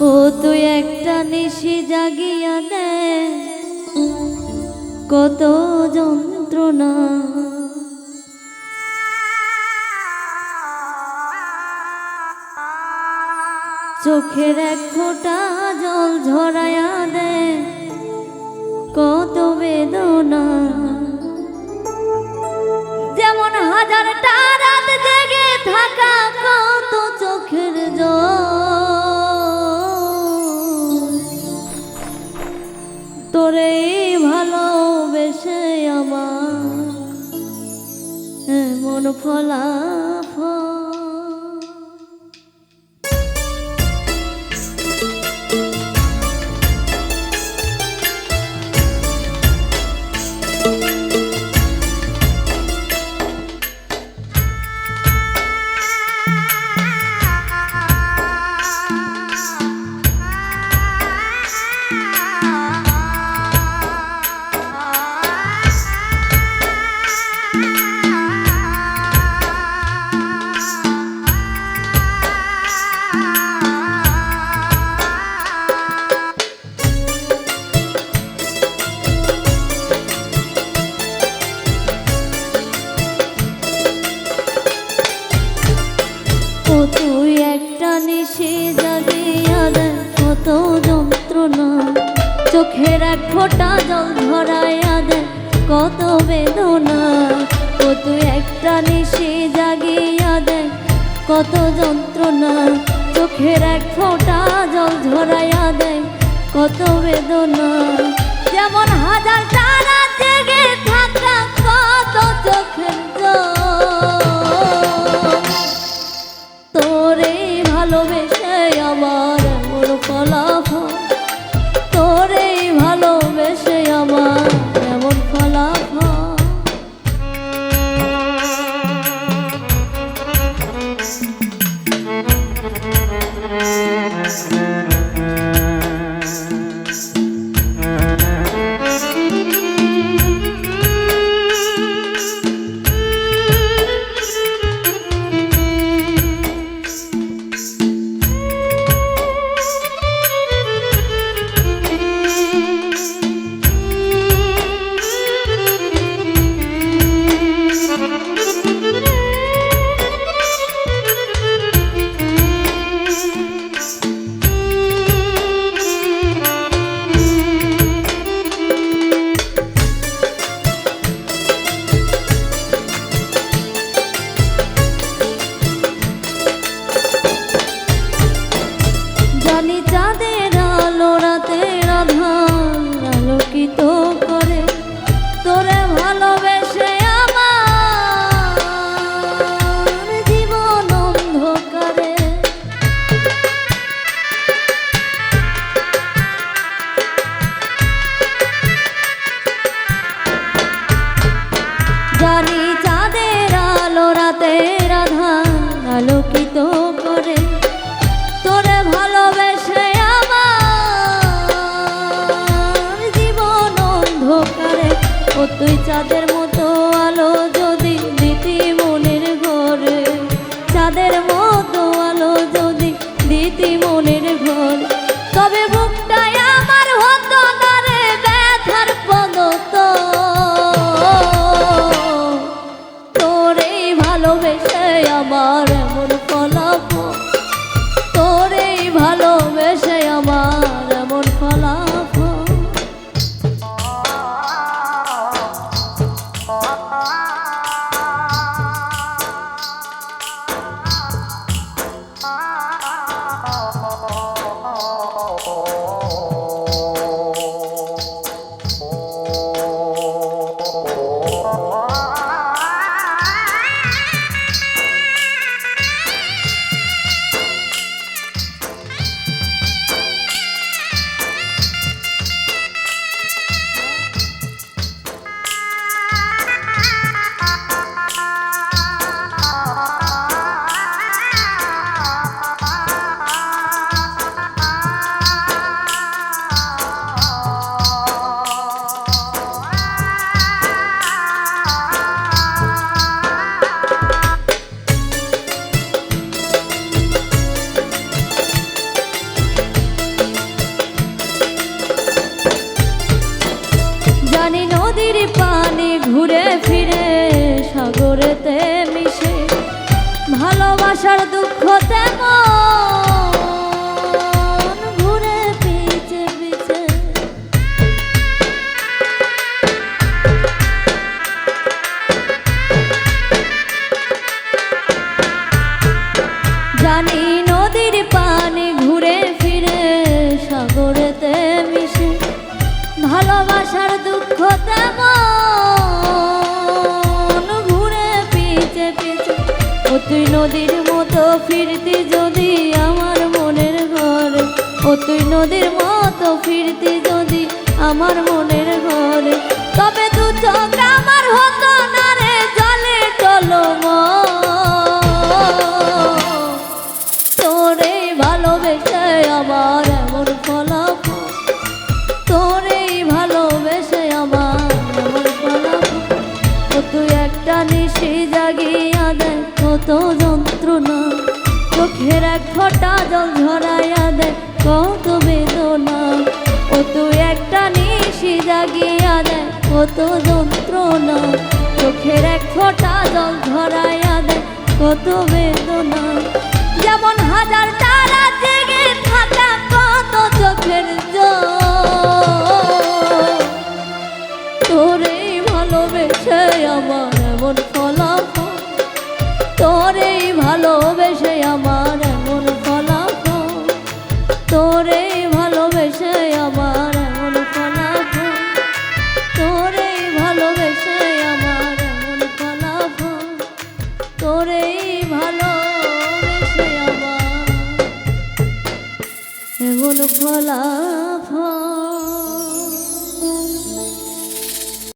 ও তুই একটা নিশি জাগিয়া দে কত যন্ত্রণা। চোখের এক ফোঁটা জল ঝরাইয়া দে কত বেদনা। এমন ফলাফল এক ফোঁটা জল ধরাইয়া দেয়। কত বেদনা তুই একটা নিশে জাগিয়া দেয়। কত যন্ত্রণা, চোখের এক ফোঁটা জল ধরাইয়া দেয়। কত বেদনা, যেমন হাজার তারা জেগে তুই চাঁদের মতো ভালোবাসার দুঃখ তেমন ঘুরে পিছে পিছে। ও তুই নদীর মতো ফিরতি যদি আমার মনের ঘরে। ও তুই নদীর মতো ফিরতি যদি আমার মনের ঘরে। তবে দু চোখ আমার হতো না রে জলে চলো তোরে ভালোবেসে আমার এমন ফলাফল যন্ত্রণা। চোখের এক ঘটা জল ঝরাইয়া দেয় কত বেদনা। ও তুই একটা নিশি জাগিয়া দেয় কত যন্ত্রণা। চোখের এক ঘটা জল ঝরাইয়া দেয় কত বেদনা। তোরে ভালোবেসে আমার এমন ফলাফল। তোরে ভালোবেসে আমার এমন ফলাফল। তোরে ভালোবেসে আমার এমন ফলাফল। তোরে ভালোবেসে আমার এমন ফলাফল।